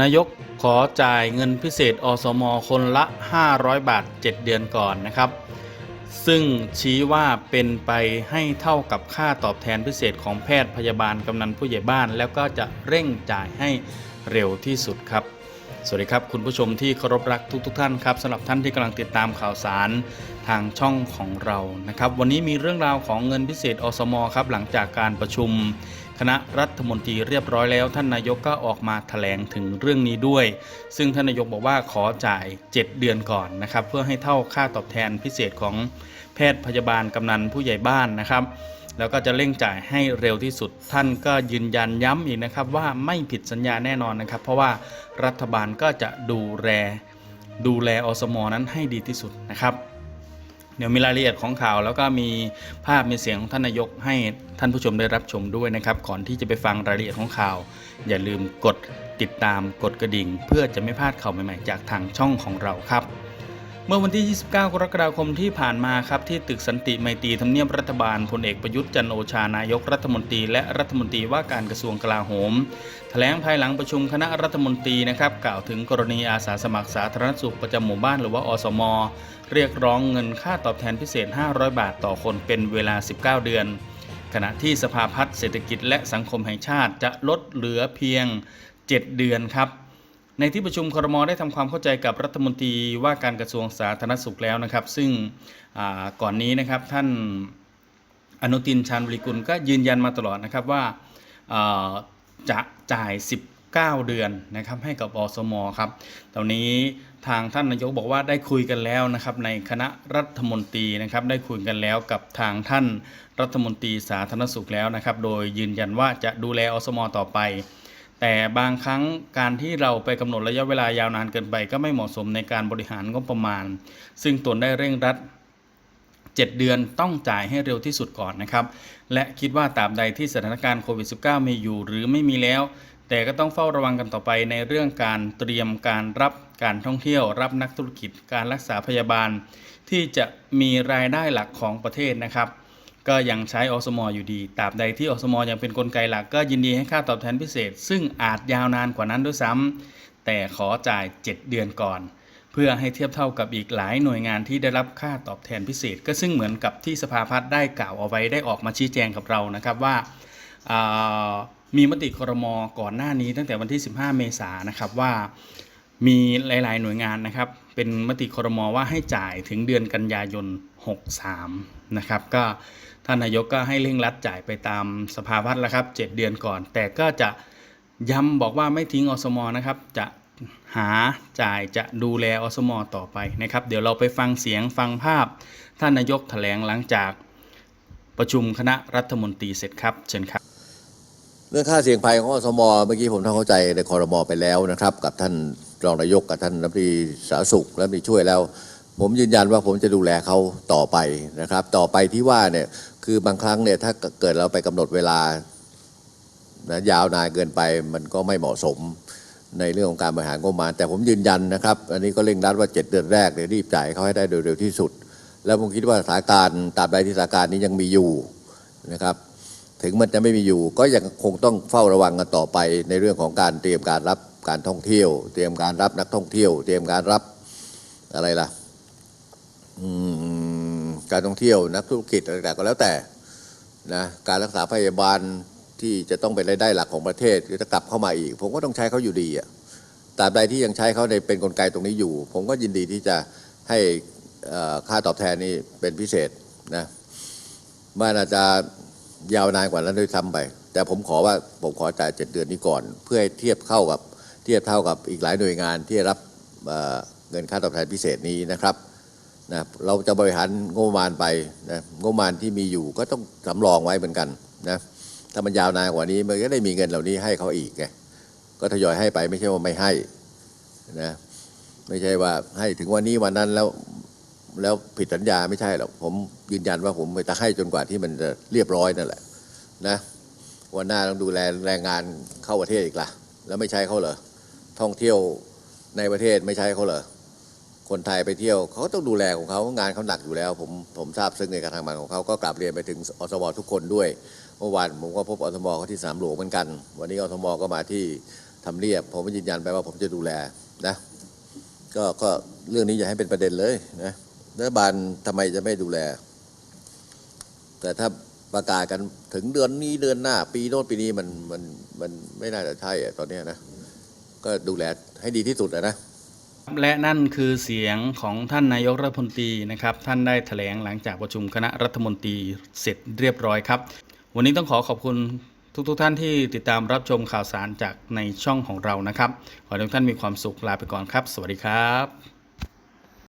นายกขอจ่ายเงินพิเศษอสม คนละ 500 บาท 7 เดือนก่อนนะครับ ซึ่งชี้ว่าเป็นไปให้เท่ากับค่าตอบแทนพิเศษของแพทย์พยาบาลกำนันผู้ใหญ่บ้าน แล้วก็จะเร่งจ่ายให้เร็วที่สุดครับ สวัสดีครับ คุณผู้ชมที่เคารพรักทุกทท่านครับสำหรับท่านที่กำลังติดตามข่าวสารทางช่องของเรานะครับ วันนี้มีเรื่องราวของเงินพิเศษอสมครับหลังจากการประชุม คณะรัฐมนตรีเรียบร้อยแล้ว ท่านนายกก็ออกมาแถลงถึงเรื่องนี้ด้วย ซึ่งท่านนายกบอกว่าขอจ่าย 7 เดือนก่อนนะครับ เพื่อให้เท่าค่าตอบแทนพิเศษของแพทย์พยาบาลกำนันผู้ใหญ่บ้านนะครับ แล้วก็จะเร่งจ่ายให้เร็วที่สุด ท่านก็ยืนยันย้ำอีกนะครับว่าไม่ผิดสัญญาแน่นอนนะครับ เพราะว่ารัฐบาลก็จะดูแลดูแลอสมนั้นให้ดีที่สุดนะครับ เดี๋ยวมีรายละเอียดของข่าว แล้วก็มีภาพมีเสียงของท่านนายกให้ท่านผู้ชมได้รับชมด้วยนะครับก่อนที่จะไปฟังรายละเอียดของข่าว อย่าลืมกดติดตามกดกระดิ่ง เพื่อจะไม่พลาดข่าวใหม่ๆ จากทางช่องของเราครับ เมื่อวันที่ 29 กรกฎาคมที่ผ่านมาครับที่ตึกสันติไมตรีทำเนียบรัฐบาลพลเอกประยุทธ์จันโอชานายกรัฐมนตรี และรัฐมนตรีว่าการกระทรวงกลาโหม แถลงภายหลังประชุมคณะรัฐมนตรีนะครับกล่าวถึงกรณีอาสาสมัครสาธารณสุขประจำหมู่บ้านหรือว่าอสม เรียกร้องเงินค่าตอบแทนพิเศษ 500 บาทต่อคนเป็นเวลา 19 เดือน ขณะที่สภาพัฒน์เศรษฐกิจและสังคมแห่งชาติจะลดเหลือเพียง 7 เดือนครับ ในที่ประชุมครมได้ทำความเข้าใจกับรัฐมนตรีว่าการกระทรวงสาธารณสุขแล้วนะครับ ซึ่งก่อนนี้นะครับท่านอนุทินชาญวิริกุลก็ยืนยันมาตลอดนะครับว่าจะจ่าย 19 เดือนนะครับให้กับอสมครับตอนนี้ทางท่านนายกบอกว่าได้คุยกันแล้วนะครับในคณะรัฐมนตรีนะครับได้คุยกันแล้วกับทางท่านรัฐมนตรีสาธารณสุขแล้วนะครับ โดยยืนยันว่าจะดูแลอสม ต่อไป แต่บางครั้งการที่เราไปกำหนดระยะเวลายาวนานเกินไปก็ไม่เหมาะสมในการบริหารงบประมาณ ซึ่งตนได้เร่งรัด 7 เดือนต้องจ่ายให้เร็วที่สุดก่อนนะครับ และคิดว่าตราบใดที่สถานการณ์โควิด -19 มีอยู่หรือไม่มีแล้ว แต่ก็ต้องเฝ้าระวังกันต่อไปในเรื่องการเตรียมการรับการท่องเที่ยว รับนักธุรกิจ การรักษาพยาบาล ที่จะมีรายได้หลักของประเทศนะครับ ก็ยังใช้อสมออยู่ดี ตราบใดที่อสมอยังเป็นนกลไกหลัก ก็ยินดีให้ค่าตอบแทนพิเศษ ซึ่งอาจยาวนานกว่านั้นด้วยซ้ำแต่ขอจ่าย 7 เดือนก่อน เพื่อให้เทียบเท่ากับอีกหลายหน่วยงานที่ได้รับค่าตอบแทนพิเศษ ก็ซึ่งเหมือนกับที่สภาพัฒน์ได้กล่าวเอาไว้ได้ออกมาชี้แจงกับเรานะครับว่าอ่ามีมติครมก่อนหน้านี้ตั้งแต่วันที่ 15 เมษายนนะครับว่ามีหลาย ๆ หน่วยงานนะครับ เป็นมติครมว่าให้จ่ายถึงเดือนกันยายน 63 นะครับ ก็ท่านนายกก็ให้เร่งรัดจ่ายไปตามสภาพัฒน์แล้วครับ 7 เดือนก่อน แต่ก็จะย้ำบอกว่าไม่ทิ้งอสมนะครับ จะหาจ่ายจะดูแลอสมต่อไปนะครับ เดี๋ยวเราไปฟังเสียงฟังภาพ ท่านนายกแถลงหลังจากประชุมคณะรัฐมนตรีเสร็จครับ เชิญครับ เรื่องค่าเสี่ยงภัยของอสมเมื่อกี้ผมทำเข้าใจในคอรมอไปแล้วนะครับ กับท่านรองนายกกับท่านรัฐมนตรีสาธารณสุขและมีช่วยแล้ว ผมยืนยันว่าผมจะดูแลเขาต่อไปนะครับ ต่อไปที่ว่าเนี่ยคือบางครั้งเนี่ยถ้าเกิดเราไปกำหนดเวลานะยาวนานเกินไปมันก็ไม่เหมาะสมในเรื่องของการบริหารงบประมาณแต่ผมยืนยันนะครับ อันนี้ก็เร่งรัดว่า 7 เดือนแรกเนี่ยรีบจ่ายเขาให้ได้โดยเร็วที่สุด แล้วผมคิดว่าสถานการณ์ตราบใดที่สถานการณ์นี้ยังมีอยู่นะครับ ถึงมันจะไม่มีอยู่ ก็ยังคงต้องเฝ้าระวังกันต่อไปในเรื่องของการเตรียมการรับการท่องเที่ยว เตรียมการรับนักท่องเที่ยว เตรียมการรับอะไรล่ะ การท่องเที่ยวนักธุรกิจอะไรต่างก็แล้วแต่นะการรักษาพยาบาลที่จะต้องเป็นรายได้หลักของประเทศหรือจะกลับเข้ามาอีก ผมก็ต้องใช้เขาอยู่ดีอะตราบใดที่ยังใช้เขาในเป็นกลไกตรงนี้อยู่ ผมก็ยินดีที่จะให้ค่าตอบแทนนี้เป็นพิเศษนะมันอาจจะยาวนานกว่านั้นด้วยซ้ำไป แต่ผมขอว่าผมขอจ่ายเจ็ดเดือนนี้ก่อน เพื่อให้เทียบเข้ากับเทียบเท่ากับอีกหลายหน่วยงานที่รับเงินค่าตอบแทนพิเศษนี้นะครับ นะเราจะบริหารงบประมาณไปนะงบประมาณที่มีอยู่ก็ต้องสำรองไว้เหมือนกันนะถ้ามันยาวนานกว่านี้มันก็ได้มีเงินเหล่านี้ให้เขาอีกไงก็ทยอยให้ไปไม่ใช่ว่าไม่ให้นะไม่ใช่ว่าให้ถึงวันนี้วันนั้นแล้วแล้วผิดสัญญาไม่ใช่หรอกผมยืนยันว่าผมจะให้จนกว่าที่มันจะเรียบร้อยนั่นแหละนะวันหน้าต้องดูแลแรงงานเข้าประเทศอีกล่ะ แล้วไม่ใช้เขาเหรอท่องเที่ยวในประเทศไม่ใช้เขาเหรอ คนไทยไปเที่ยวเขาก็ต้องดูแลของเขางานเขาหนักอยู่แล้ว ผมผมทราบซึ่งในการทำงานของเขาก็กลับเรียนไปถึงอสมทุกคนด้วยเมื่อวานผมก็พบอสมเขาที่สามหลวงเหมือนกัน วันนี้อสมก็มาที่ทำเนียบ ผมก็ยืนยันไปว่าผมจะดูแลนะก็ก็เรื่องนี้อย่าให้เป็นประเด็นเลยนะรัฐบาลทำไมจะไม่ดูแล แต่ถ้าประกาศกันถึงเดือนนี้เดือนหน้า ปีโน้นปีนี้มันมันมันไม่น่าจะใช่อะตอนนี้นะก็ดูแลให้ดีที่สุดนะ และนั่นคือเสียงของท่านนายกรัฐมนตรีนะครับ ท่านได้แถลงหลังจากประชุมคณะรัฐมนตรีเสร็จเรียบร้อยครับ วันนี้ต้องขอขอบคุณทุกๆทท่านที่ติดตามรับชมข่าวสารจากในช่องของเรานะครับ ขอให้ทุกท่านมีความสุขลาไปก่อนครับ สวัสดีครับ